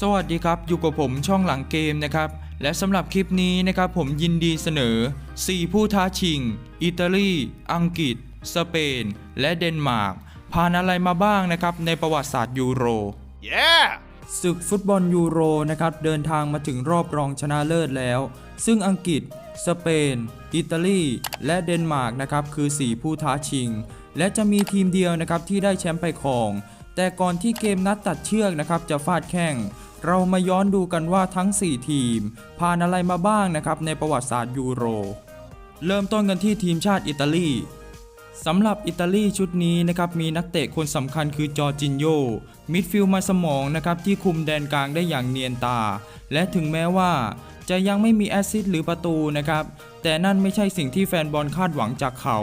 สวัสดีครับ อยู่กับผมช่องหลังเกมนะครับ และสำหรับคลิปนี้นะครับผมยินดีเสนอ 4 ผู้ท้าชิง อิตาลี อังกฤษ สเปน และเดนมาร์กผ่านอะไรมาบ้างนะครับในประวัติศาสตร์ยูโร Yeah! ศึกฟุตบอลยูโรนะครับเดินทางมาถึงรอบรองชนะเลิศแล้ว ซึ่งอังกฤษ สเปน อิตาลี และเดนมาร์กนะครับคือ 4 ผู้ท้าชิง และจะมีทีมเดียวนะครับที่ได้แชมป์ไปครองแต่ก่อนที่เกมนัดตัดเชือกนะครับจะฟาดแข่ง เรามาย้อนดูกันว่าทั้ง 4 ทีม ผ่านอะไรมาบ้างนะครับในประวัติศาสตร์ยูโร เริ่มต้นกันที่ทีมชาติอิตาลีสำหรับอิตาลีชุดนี้นะครับมีนักเตะคนสำคัญคือจอร์จินโยมิดฟิลด์มาสมองนะครับที่คุมแดนกลางได้อย่างเนียนตา และถึงแม้ว่า จะยังไม่มีแอสซิสหรือประตูนะครับ แต่นั่นไม่ใช่สิ่งที่แฟนบอลคาดหวังจากเขา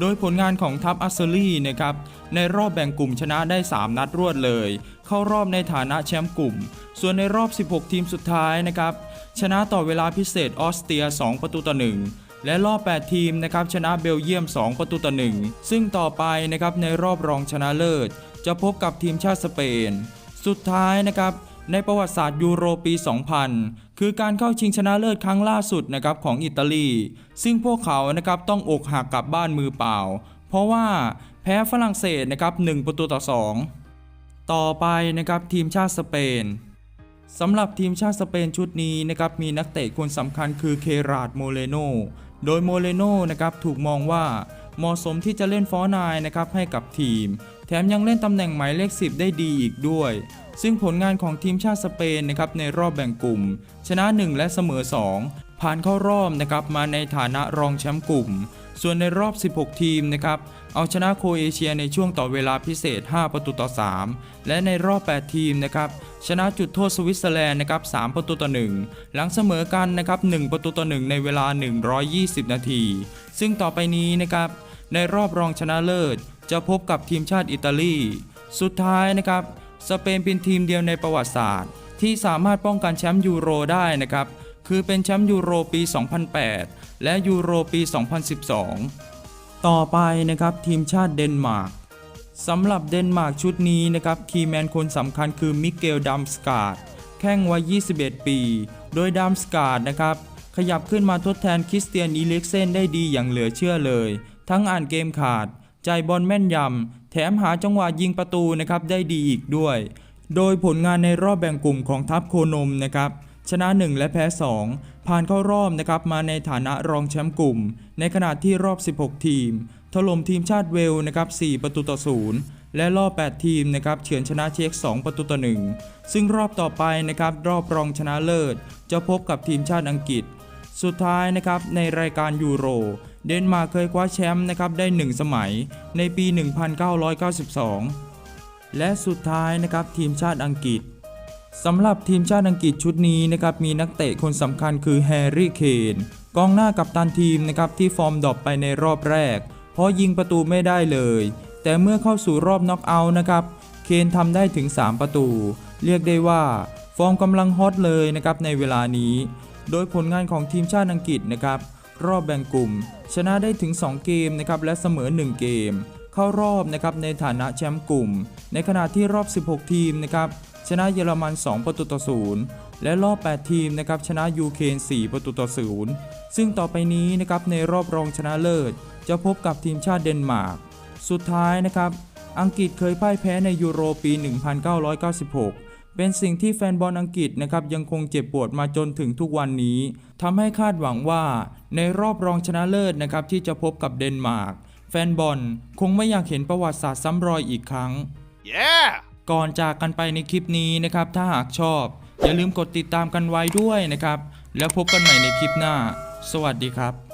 โดยผลงานของทัพอัสเซอรี่นะครับ ในรอบแบ่งกลุ่มชนะได้ 3 นัดรวดเลย เข้ารอบในฐานะแชมป์กลุ่ม ส่วนในรอบ 16 ทีมสุดท้ายนะครับ ชนะต่อเวลาพิเศษออสเตรีย 2 ประตูต่อ 1และรอบ 8 ทีมนะครับชนะเบลเยียม 2 ประตูต่อ 1 ซึ่งต่อไปนะครับในรอบรองชนะเลิศ จะพบกับทีมชาติสเปน สุดท้ายนะครับ ในประวัติศาสตร์ยูโรปี 2000 คือการเข้าชิงชนะเลิศครั้งล่าสุดนะครับของอิตาลี ซึ่งพวกเขานะครับต้องอกหักกลับบ้านมือเปล่า เพราะว่าแพ้ฝรั่งเศสนะครับ1ประตูต่อ 2 ต่อไปนะครับทีมชาติสเปนสำหรับทีมชาติสเปนชุดนี้นะครับมีนักเตะคนสำคัญคือเคราดโมเลโน โดยโมเลโนนะครับถูกมองว่าเหมาะสมที่จะเล่นฟอร์นายนะครับให้กับทีม แถมยังเล่นตำแหน่งหมายเลข 10 ได้ดีอีกด้วย ซึ่งผลงานของทีมชาติสเปนนะครับในรอบแบ่งกลุ่ม ชนะ 1 และเสมอ 2 ผ่านเข้ารอบนะครับมาในฐานะรองแชมป์กลุ่ม ส่วนในรอบ 16 ทีมนะครับเอาชนะโคเอเชียในช่วงต่อเวลาพิเศษ 5 ประตูต่อ 3 และในรอบ 8 ทีมนะครับชนะจุดโทษสวิตเซอร์แลนด์นะครับ 3 ประตูต่อ 1 หลังเสมอกันนะครับ 1 ประตูต่อ 1 ในเวลา 120 นาที ซึ่งต่อไปนี้นะครับในรอบรองชนะเลิศ จะพบกับทีมชาติอิตาลี สุดท้ายนะครับ สเปนเป็นทีมเดียวในประวัติศาสตร์ ที่สามารถป้องกันแชมป์ยูโรได้นะครับ คือเป็นแชมป์ยูโรปี 2008 และยูโรปี 2012 ต่อไปนะครับทีมชาติเดนมาร์กสำหรับเดนมาร์กชุดนี้นะครับคีแมนคนสำคัญคือมิเกลดัมสกาดแข้งวัย 21 ปี โดยดัมสกาดนะครับขยับขึ้นมาทดแทนคริสเตียนอีเล็กเซนได้ดีอย่างเหลือเชื่อเลย ทั้งอ่านเกมขาด ใจบอลแม่นยำ แถมหาจังหวะยิงประตูนะครับได้ดีอีกด้วย โดยผลงานในรอบแบ่งกลุ่มของทัพโคนมนะครับชนะ 1 และแพ้ 2 ผ่านเข้ารอบนะครับมาในฐานะรองแชมป์กลุ่ม ในขณะที่รอบ 16 ทีม ถล่มทีมชาติเวลนะครับ4ประตูต่อ 0 และรอบ 8 ทีมนะครับเฉือนชนะเช็ก2 ประตูต่อ 1 ซึ่งรอบต่อไปนะครับรอบรองชนะเลิศ จะพบกับทีมชาติอังกฤษ สุดท้ายนะครับในรายการยูโร เดนมาร์กเคยคว้าแชมป์นะครับได้ 1 สมัยในปี 1992 และสุดท้ายนะครับทีมชาติอังกฤษสำหรับทีมชาติอังกฤษชุดนี้นะครับมีนักเตะคนสำคัญคือแฮร์รี่เคนกองหน้ากับตันทีมนะครับที่ฟอร์มดรอปไปในรอบแรก เพราะยิงประตูไม่ได้เลย แต่เมื่อเข้าสู่รอบน็อกเอาท์นะครับเคนทำได้ถึง 3 ประตู เรียกได้ว่า ฟอร์มกำลังฮอตเลยนะครับในเวลานี้ โดยผลงานของทีมชาติอังกฤษนะครับ รอบแบ่งกลุ่ม ชนะได้ถึง 2 เกมนะครับและเสมอ 1 เกม เข้ารอบนะครับในฐานะแชมป์กลุ่ม ในขณะที่รอบ 16 ทีมนะครับชนะเยอรมัน 2 ประตูต่อ0และรอบ 8 ทีมนะครับชนะยูเครน4 ประตูต่อ0ซึ่งต่อไปนี้นะครับในรอบรองชนะเลิศ จะพบกับทีมชาติเดนมาร์ก สุดท้ายนะครับอังกฤษเคยพ่ายแพ้ในยูโรปี 1996 เป็นสิ่งที่แฟนบอลอังกฤษนะครับยังคงเจ็บปวดมาจนถึงทุกวันนี้ทำให้คาดหวังว่าในรอบรองชนะเลิศนะครับที่จะพบกับเดนมาร์กแฟนบอลคงไม่อยากเห็นประวัติศาสตร์ซ้ำรอยอีกครั้ง Yeah! ก่อนจากกันไปในคลิปนี้นะครับ ถ้าหากชอบ อย่าลืมกดติดตามกันไว้ด้วยนะครับ แล้วพบกันใหม่ในคลิปหน้า สวัสดีครับ